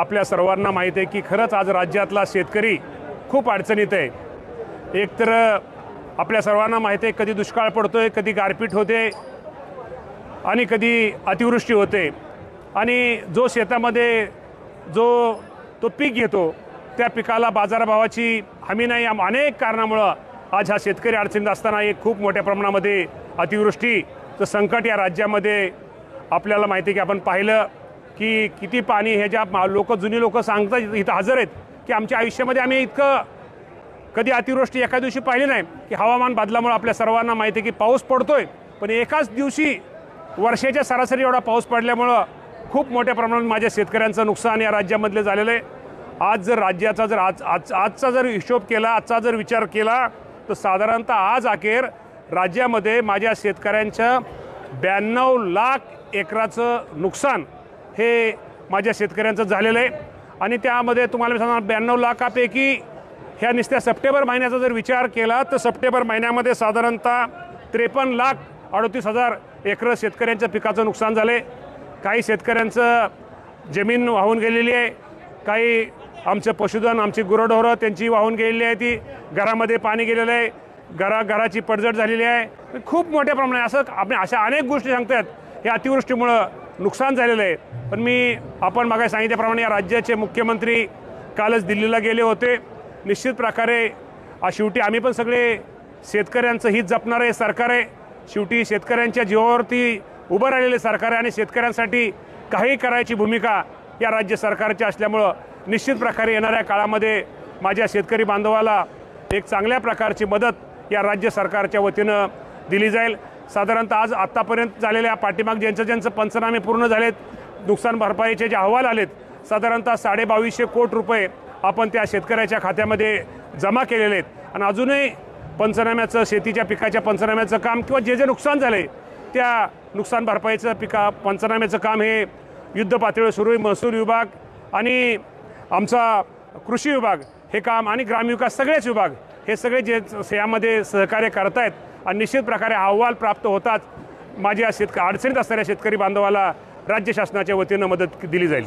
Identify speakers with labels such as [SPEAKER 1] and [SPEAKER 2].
[SPEAKER 1] आपल्या सर्वांना माहीत आहे की खरंच आज राज्यातला शेतकरी खूप अडचणीत आहे. एकतर आपल्या सर्वांना माहीत आहे कधी दुष्काळ पडतो आहे कधी गारपीट होते आणि कधी अतिवृष्टी होते. आणि जो शेतामध्ये जो तो पीक घेतो त्या पिकाला बाजारभावाची हमी नाही. या अनेक कारणामुळं आज हा शेतकरी अडचणीत असताना एक खूप मोठ्या प्रमाणामध्ये अतिवृष्टीचं संकट या राज्यामध्ये आपल्याला माहिती आहे की आपण पाहिलं. की किती पाणी हे ज्या लोक जुनी लोक सांगतात इथं हजर आहेत की आमच्या आयुष्यामध्ये आम्ही इतकं कधी अतिवृष्टी एका दिवशी पाहिली नाही की हवामान बदलामुळे आपल्या सर्वांना माहिती आहे की पाऊस पडतोय पण एकाच दिवशी वर्षाच्या सरासरी एवढा पाऊस पडल्यामुळं खूप मोठ्या प्रमाणात माझ्या शेतकऱ्यांचं नुकसान या राज्यामधले झालेलं आहे. आज जर राज्याचा जर आज आज आजचा जर हिशोब केला आजचा जर विचार केला तर साधारणतः आज अखेर राज्यामध्ये माझ्या शेतकऱ्यांचं ब्याण्णव लाख एकराचं नुकसान हे माझ्या शेतकऱ्यांचं झालेलं आहे. आणि त्यामध्ये तुम्हाला मी सांगणार ब्याण्णव लाखापैकी ह्या नुसत्या सप्टेंबर महिन्याचा जर विचार केला तर सप्टेंबर महिन्यामध्ये साधारणतः त्रेपन्न लाख अडतीस हजार एकर शेतकऱ्यांच्या पिकाचं नुकसान झाले काही शेतकऱ्यांचं जमीन वाहून गेलेली आहे. काही आमचं पशुधन आमची गुरंढोरं त्यांची वाहून गेलेली आहे ती. घरामध्ये पाणी गेलेलं आहे. घरा घराची पडझड झालेली आहे. खूप मोठ्या प्रमाणात असं आपण अशा अनेक गोष्टी सांगतात या अतिवृष्टीमुळं नुकसान झालेलं आहे. पण मी आपण मागे सांगितल्याप्रमाणे या राज्याचे मुख्यमंत्री कालच दिल्लीला गेले होते. निश्चित प्रकारे आ, शेवटी आम्ही पण सगळे शेतकऱ्यांचं हित जपणारं हे सरकार आहे. शेवटी शेतकऱ्यांच्या जीवावरती उभं राहिलेले सरकार आहे आणि शेतकऱ्यांसाठी काही करायची भूमिका या राज्य सरकारची असल्यामुळं निश्चित प्रकारे येणाऱ्या काळामध्ये माझ्या शेतकरी बांधवाला एक चांगल्या प्रकारची मदत या राज्य सरकारच्या वतीनं दिली जाईल. साधारणतः आज आत्तापर्यंत झालेल्या पाठीमाग ज्यांचं ज्यांचं पंचनामे पूर्ण झालेत नुकसान भरपाईचे जे अहवाल आलेत साधारणतः साडेबावीसशे कोट रुपये आपण त्या शेतकऱ्याच्या खात्यामध्ये जमा केलेले आहेत. आणि अजूनही पंचनाम्याचं शेतीच्या पिकाच्या पंचनाम्याचं काम किंवा जे जे नुकसान झाले त्या नुकसान भरपाईचं पिका पंचनाम्याचं काम हे युद्ध पातळीवर सुरू आहे. महसूल विभाग आणि आमचा कृषी विभाग हे काम आणि ग्रामविकास सगळेच विभाग हे सगळे जे यामध्ये सहकार्य करत आहेत आणि निश्चित प्रकारे अहवाल प्राप्त होताच माझ्या शेतक अडचणीत असणाऱ्या शेतकरी बांधवाला राज्य शासनाच्या वतीनं मदत दिली जाईल.